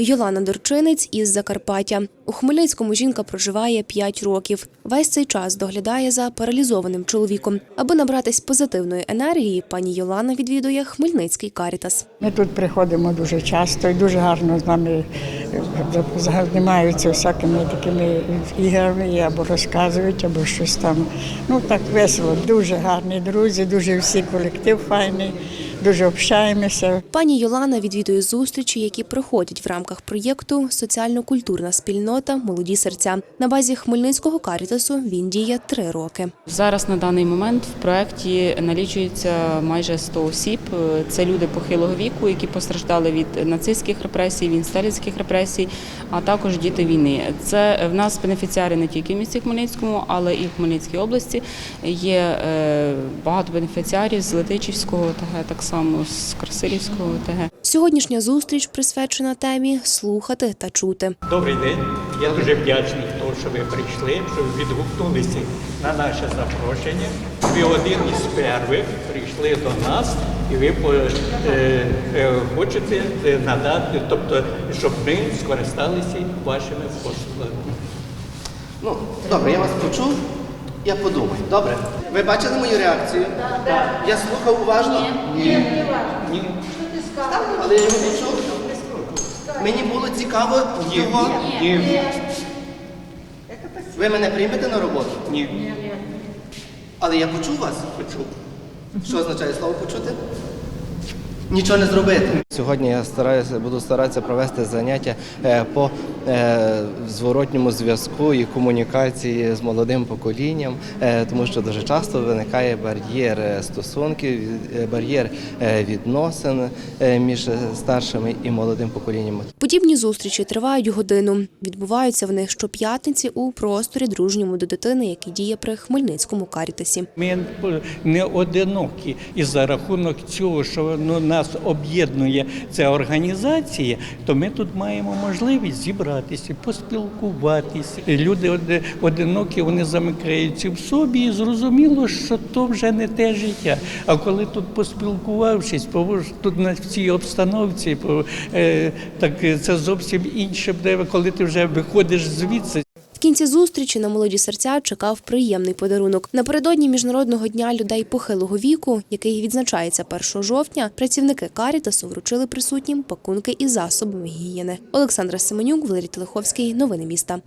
Йолана Дорчинець із Закарпаття. У Хмельницькому жінка проживає 5 років. Весь цей час доглядає за паралізованим чоловіком. Аби набратись позитивної енергії, пані Йолана відвідує Хмельницький карітас. Ми тут приходимо дуже часто і дуже гарно з нами займаються всякими такими іграми, або розказують, або щось там. Ну так весело. Дуже гарні друзі, дуже всі колектив файний, дуже общаємося. Пані Йолана відвідує зустрічі, які проходять в рамках проєкту Соціально-культурна спільнота Молоді серця. На базі Хмельницького карітасу він діє три роки. Зараз на даний момент в проєкті налічується майже 100 осіб. Це люди похилого віку, які постраждали від нацистських репресій, від сталінських репресій, а також діти війни. Це в нас бенефіціари не тільки в місті Хмельницькому, але і в Хмельницькій області. Є е, багато бенефіціарів з Летичівського ТГ, так само з Красилівського ТГ. Сьогоднішня зустріч присвячена темі слухати та чути. Добрий день. Я дуже вдячний, тому що ви прийшли, що ви відгукнулися на наше запрошення. Ви один із первих прийшли до нас, і ви е, е, хочете е, надати, тобто, щоб ми скористалися вашими послугами. Ну, добре, я вас почув, я подумаю. Добре. Ви бачили мою реакцію? Так. Я слухав уважно? Ні. Ні, Але я його почув. Мені було цікаво його. ні, Ви мене приймете на роботу? ні. Але я почув вас. Почув. Що означає слово почути? Нічого не зробити. Сьогодні я стараюся, буду старатися провести заняття е, по е, зворотньому зв'язку і комунікації з молодим поколінням, е, тому що дуже часто виникає бар'єр стосунків, бар'єр відносин між старшими і молодим поколінням. Подібні зустрічі тривають годину. Відбуваються в них щоп'ятниці у просторі дружньому до дитини, який діє при Хмельницькому карітасі. Ми не одинокі, і за рахунок цього, що ну, нас об'єднує ця організація, то ми тут маємо можливість зібратися, поспілкуватися. Люди оди- одинокі, вони замикаються в собі, і зрозуміло, що то вже не те життя. А коли тут поспілкувавшись, по- тут на цій обстановці, е, так це зовсім інше коли ти вже виходиш звідси. Кінці зустрічі на молоді серця чекав приємний подарунок. Напередодні міжнародного дня людей похилого віку, який відзначається 1 жовтня, працівники карітасу вручили присутнім пакунки із засобами гігієни. Олександра Семенюк, Валерій Телеховський. Новини міста.